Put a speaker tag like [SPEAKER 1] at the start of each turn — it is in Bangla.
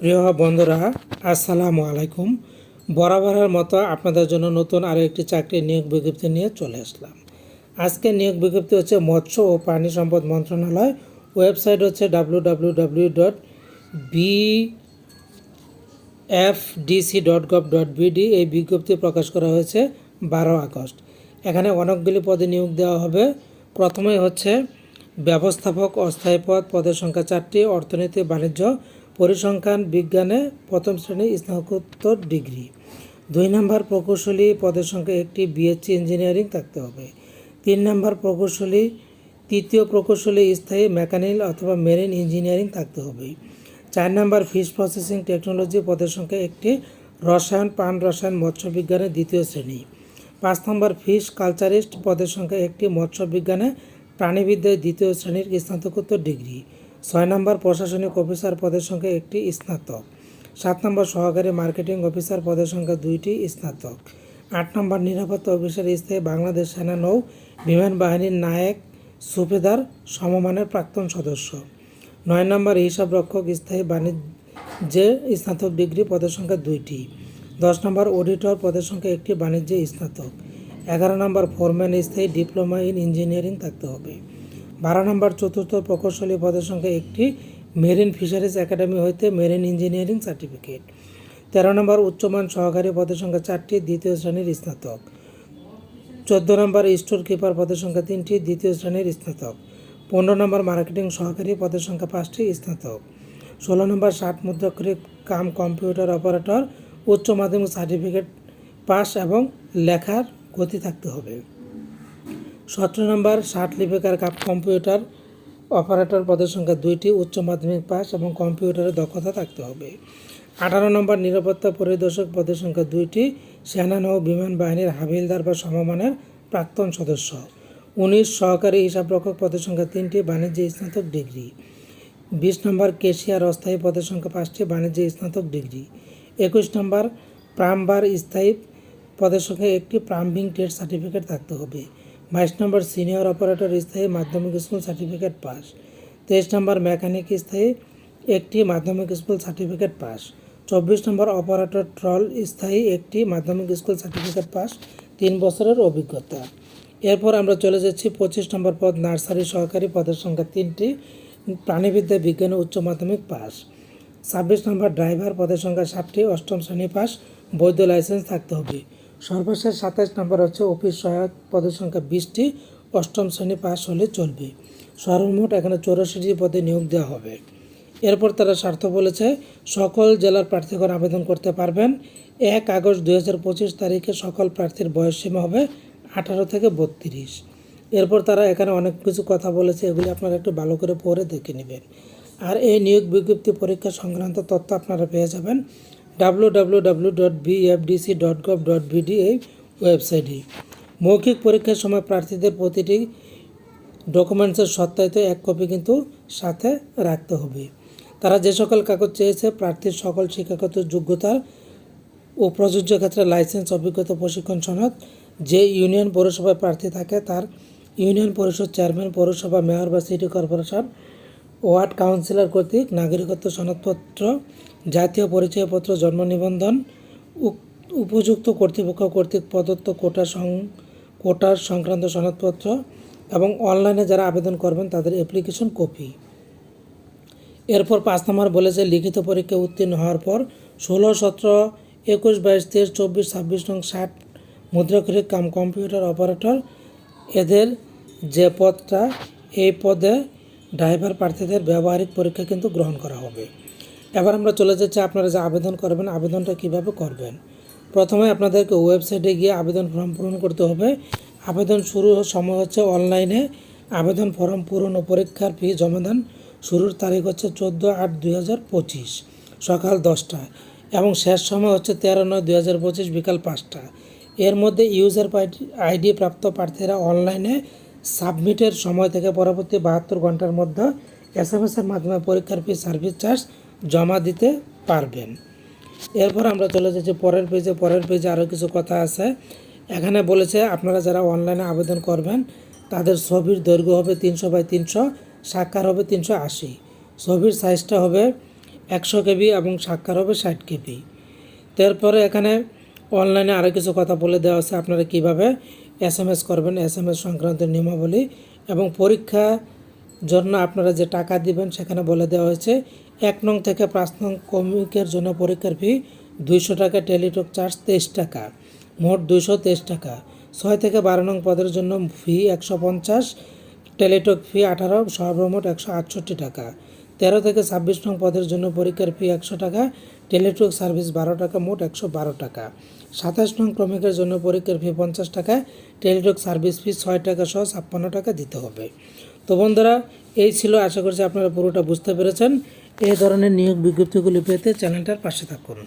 [SPEAKER 1] প্রিয় বন্ধুরা, আসসালামু আলাইকুম। বরাবরের মতো আপনাদের জন্য নতুন আরও একটি চাকরি নিয়োগ বিজ্ঞপ্তি নিয়ে চলে আসলাম। আজকে নিয়োগ বিজ্ঞপ্তি হচ্ছে মৎস্য ও প্রাণী সম্পদ মন্ত্রণালয়, ওয়েবসাইট হচ্ছে W W W dot B F F D C dot gov dot B D এই বিজ্ঞপ্তি প্রকাশ করা হয়েছে বারো আগস্ট। এখানে অনেকগুলি পদে নিয়োগ দেওয়া হবে। প্রথমেই হচ্ছে ব্যবস্থাপক অস্থায়ী পদ, পদের সংখ্যা চারটি, অর্থনীতি, বাণিজ্য পরিসংখ্যান বিজ্ঞানে প্রথম শ্রেণি স্নাতকোত্তর ডিগ্রি। দুই নম্বর প্রকৌশলী পদের সংখ্যা একটি বিএসসি ইঞ্জিনিয়ারিং থাকতে হবে। তিন নম্বর প্রকৌশলী, তৃতীয় প্রকৌশলী স্থায়ী মেকানিক অথবা মেরিন ইঞ্জিনিয়ারিং থাকতে হবে। চার নম্বর ফিশ প্রসেসিং টেকনোলজি পদের সংখ্যা একটি রসায়ন প্রাণ রসায়ন, মৎস্য বিজ্ঞানের দ্বিতীয় শ্রেণি। পাঁচ নম্বর ফিশ কালচারিস্ট পদের সংখ্যা একটি মৎস্য বিজ্ঞানে প্রাণীবিদ্যায় দ্বিতীয় শ্রেণির স্নাতকোত্তর ডিগ্রি। ছয় নম্বর প্রশাসনিক অফিসার পদের সংখ্যা একটি স্নাতক। সাত নম্বর সহকারী মার্কেটিং অফিসার পদের সংখ্যা দুইটি স্নাতক। আট নম্বর নিরাপত্তা অফিসার স্থায়ী বাংলাদেশ সেনা নৌ বিমান বাহিনীর নায়ক সুবেদার সমমানের প্রাক্তন সদস্য। নয় নম্বর হিসাব রক্ষক স্থায়ী বাণিজ্যে স্নাতক ডিগ্রি পদের সংখ্যা দুইটি। দশ নম্বর অডিটর পদের সংখ্যা একটি বাণিজ্যে স্নাতক। এগারো নম্বর ফোরম্যান স্থায়ী ডিপ্লোমা ইন ইঞ্জিনিয়ারিং থাকতে হবে। বারো নম্বর চতুর্থ প্রকৌশলী পদের সংখ্যা একটি মেরিন ফিশারিজ একাডেমি হইতে মেরিন ইঞ্জিনিয়ারিং সার্টিফিকেট। তেরো নম্বর উচ্চমান সহকারী পদের সংখ্যা চারটি দ্বিতীয় শ্রেণির স্নাতক। চোদ্দ নম্বর স্টোর কিপার পদের সংখ্যা তিনটি দ্বিতীয় শ্রেণির স্নাতক। পনেরো নম্বর মার্কেটিং সহকারী পদের সংখ্যা পাঁচটি স্নাতক। ষোলো নম্বর ষাট মুদ্রাক্ষরিক কাম কম্পিউটার অপারেটর, উচ্চ মাধ্যমিক সার্টিফিকেট পাস এবং লেখার গতি থাকতে হবে। সতেরো নম্বর ষাট লিপিকার কাপ কম্পিউটার অপারেটর পদের সংখ্যা দুইটি, উচ্চ মাধ্যমিক পাস এবং কম্পিউটারের দক্ষতা থাকতে হবে। আঠারো নম্বর নিরাপত্তা পরিদর্শক পদের সংখ্যা দুইটি, সেনা নৌ বিমান বাহিনীর হাবিলদার বা সমমানের প্রাক্তন সদস্য। উনিশ সহকারী হিসাবরক্ষক পদের সংখ্যা তিনটি, বাণিজ্য স্নাতক ডিগ্রি। বিশ নম্বর কেশিয়ার অস্থায়ী পদের সংখ্যা পাঁচটি, বাণিজ্য স্নাতক ডিগ্রি। একুশ নম্বর প্রামবার স্থায়ী পদের সংখ্যা একটি, প্রাম্বিং ট্রেড সার্টিফিকেট থাকতে হবে। বাইশ নম্বর সিনিয়র অপারেটর স্থায়ী মাধ্যমিক স্কুল সার্টিফিকেট পাস। তেইশ নম্বর মেকানিক স্থায়ী একটি মাধ্যমিক স্কুল সার্টিফিকেট পাস। চব্বিশ নম্বর অপারেটর ট্রল স্থায়ী একটি মাধ্যমিক স্কুল সার্টিফিকেট পাস। তিন বছরের অভিজ্ঞতা। এরপর আমরা চলে যাচ্ছি পঁচিশ নম্বর পদ, নার্সারি সহকারী পদের সংখ্যা তিনটি, প্রাণীবিদ্যা, বিজ্ঞানে উচ্চ মাধ্যমিক পাস। ছাব্বিশ নম্বর ড্রাইভার পদের সংখ্যা সাতটি, অষ্টম শ্রেণি পাস, বৈধ লাইসেন্স থাকতে হবে। সর্বশেষ সাতাশ নম্বর হচ্ছে অফিস সহায়ক পদের সংখ্যা বিশটি, অষ্টম শ্রেণি পাস হলে চলবে। সর্বমোট এখানে চৌরাশিটি পদে নিয়োগ দেওয়া হবে। এরপর তারা স্বার্থ বলেছে, সকল জেলার প্রার্থীগণ আবেদন করতে পারবেন। এক আগস্ট দুই হাজার পঁচিশ তারিখে সকল প্রার্থীর বয়সসীমা হবে আঠারো থেকে বত্রিশ। এরপর তারা এখানে অনেক কিছু কথা বলেছে, এগুলি আপনারা একটু ভালো করে পড়ে দেখে নেবেন। আর এই নিয়োগ বিজ্ঞপ্তি পরীক্ষা সংক্রান্ত তথ্য আপনারা পেয়ে যাবেন। W dot dot gov dot এই ওয়েবসাইটে মৌখিক পরীক্ষার সময় প্রার্থীদের প্রতিটি ডকুমেন্টসের সত্যায়িত এক কপি কিন্তু সাথে রাখতে হবে। তারা যে সকল কাগজ চেয়েছে, প্রার্থীর সকল শিক্ষাগত যোগ্যতার ও প্রযোজ্য ক্ষেত্রে লাইসেন্স অভিজ্ঞতা, প্রশিক্ষণ সনদ, যে ইউনিয়ন পৌরসভায় প্রার্থী থাকে তার ইউনিয়ন পরিষদ চেয়ারম্যান পৌরসভা মেয়র বা সিটি কর্পোরেশন ওয়ার্ড কাউন্সিলর কর্তৃক নাগরিকত্ব সনদপত্র জাতীয় পরিচয়পত্র জন্ম নিবন্ধন উপযুক্ত কর্তৃপক্ষ কর্তৃক প্রদত্ত কোটা সং কোটার সংক্রান্ত সনদপত্র এবং অনলাইনে যারা আবেদন করবেন তাদের অ্যাপ্লিকেশন কপি এরপর পাঁচ নম্বর বলেছে, লিখিত পরীক্ষা উত্তীর্ণ হওয়ার পর ষোলো, সতেরো, একুশ, বাইশ, তেইশ, চব্বিশ, ছাব্বিশ নং ষাট মুদ্রাক্ষরিক কাম কম্পিউটার অপারেটর। এদের যে পদটা, এই পদে ড্রাইভার প্রার্থীদের ব্যবহারিক পরীক্ষা কিন্তু গ্রহণ করা হবে। এবার আমরা চলে যাচ্ছি, আপনারা যে আবেদন করবেন, আবেদনটা কীভাবে করবেন? প্রথমে আপনাদেরকে ওয়েবসাইটে গিয়ে আবেদন ফর্ম পূরণ করতে হবে। আবেদন শুরু সময় হচ্ছে অনলাইনে। আবেদন ফর্ম পূরণ ও পরীক্ষার ফি জমাদান শুরুর তারিখ হচ্ছে চোদ্দ আট দুই সকাল দশটায় এবং শেষ সময় হচ্ছে তেরো নয় দুই বিকাল পাঁচটা। এর মধ্যে ইউজার আইডি প্রাপ্ত প্রার্থীরা অনলাইনে সাবমিটের সময় থেকে পরবর্তী বাহাত্তর ঘণ্টার মধ্যে এস এম এসের মাধ্যমে পরীক্ষার ফি সার্ভিস চার্জ জমা দিতে পারবেন। এরপর আমরা চলে যাচ্ছি পরের পেজে পরের পেজে আরও কিছু কথা আছে। এখানে বলেছে, আপনারা যারা অনলাইনে আবেদন করবেন, তাদের ছবির দৈর্ঘ্য হবে তিনশো বাই তিনশো সাক্ষার হবে তিনশো আশি। ছবির সাইজটা হবে একশো কেবি এবং সাক্ষার হবে ষাট কেবি। তারপরে এখানে অনলাইনে আরও কিছু কথা বলে দেওয়া আছে। আপনারা কীভাবে এস করবেন? এস সংক্রান্ত নিয়মাবলী এবং পরীক্ষা জন্য আপনারা যে টাকা দিবেন সেখানে বলে দেওয়া হয়েছে, এক নং থেকে পাঁচ নং কমিকের জন্য পরীক্ষার ফি দুইশো টাকা, টেলিটক চার্জ তেইশ টাকা, মোট দুইশো তেইশ টাকা। ছয় থেকে বারো নং পদের জন্য ফি একশো পঞ্চাশ, টেলিটক ফি আঠারো, সর্বমোট একশো আটষট্টি টাকা। তেরো থেকে ছাব্বিশ নং পদের জন্য পরীক্ষার ফি একশো টাকা, টেলিটক সার্ভিস বারো টাকা, মোট একশো বারো টাকা। সাতাশ নং ক্রমিকের জন্য পরীক্ষার ফি পঞ্চাশ টাকা, টেলিটক সার্ভিস ফি ছয় টাকা সহ ছাপ্পান্ন টাকা দিতে হবে। তো বন্ধুরা, এই ছিল আশা করছি আপনারা পুরোটা বুঝতে পেরেছেন। এই ধরনের নিয়োগ বিজ্ঞপ্তিগুলি পেতে চ্যানেলটার পাশে থাকুন।